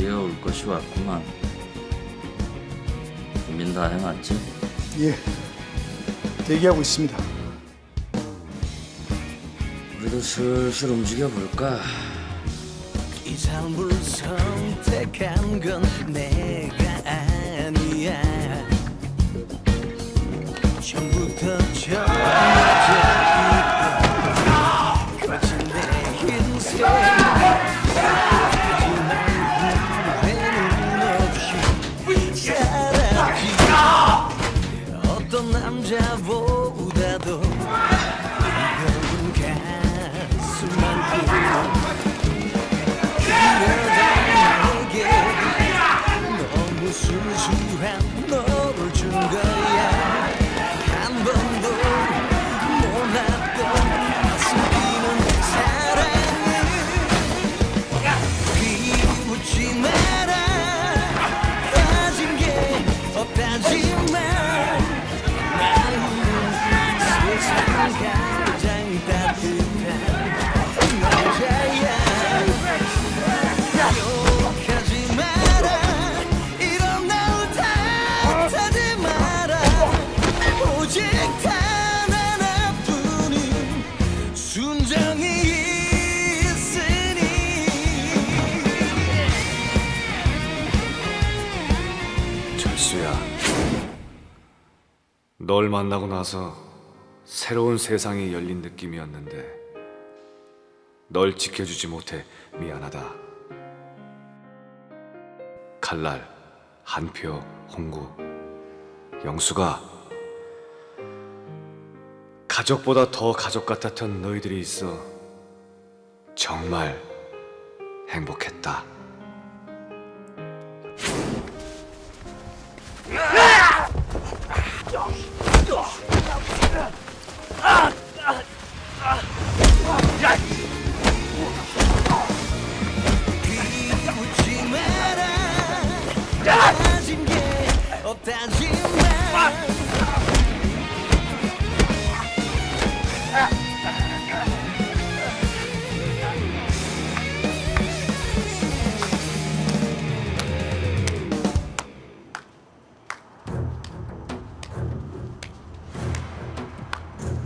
드디어 올 것이 왔구만. 준비는 다 해놨지? 예, 대기하고 있습니다. 우리도 슬슬 움직여 볼까? 이 삶을 선택한 건 내가 아니야 처음부터 남자보다 철수야, 널 만나고 나서 새로운 세상이 열린 느낌이었는데 널 지켜주지 못해 미안하다. 칼날, 한표, 홍구, 영수가 가족보다 더 가족 같았던 너희들이 있어 정말 행복했다.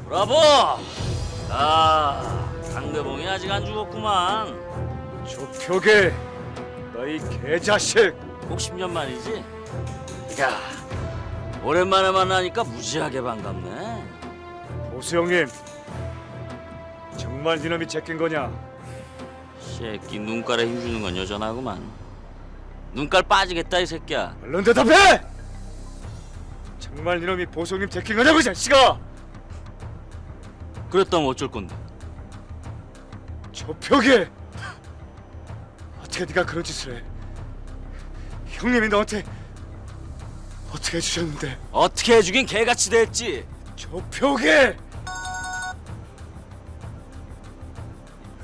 브라보! 아, 강대봉이 아직 안 죽었구만. 조표계, 너희 개자식! 꼭 10년 만이지? 야, 오랜만에 만나니까 무지하게 반갑네. 보수 형님, 정말 니놈이 제낀 거냐? 새끼 눈깔에 힘주는 건 여전하구만. 눈깔 빠지겠다 이 새끼야. 얼른 대답해! 정말 니놈이 보수 형님 제낀 거냐고 이 자식아! 그랬다면 어쩔 건데? 조표계! 어떻게 네가 그런 짓을 해? 형님이 너한테 어떻게 해주셨는데? 어떻게 해주긴 개같이 됐지. 조표계!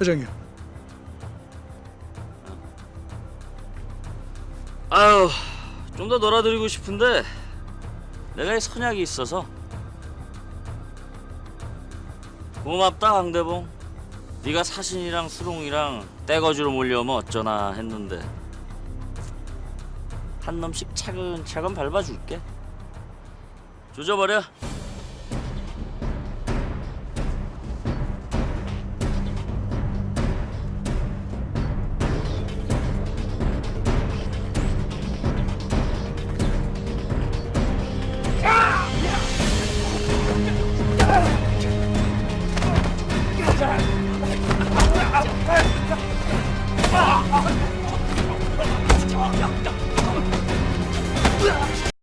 회장님, 아유, 좀 더 놀아드리고 싶은데 내가 이 선약이 있어서 고맙다 강대봉. 네가 사신이랑 수롱이랑 떼거지로 몰려오면 어쩌나 했는데 한 놈씩 차근차근 밟아줄게 조져버려 야, 야. Ugh.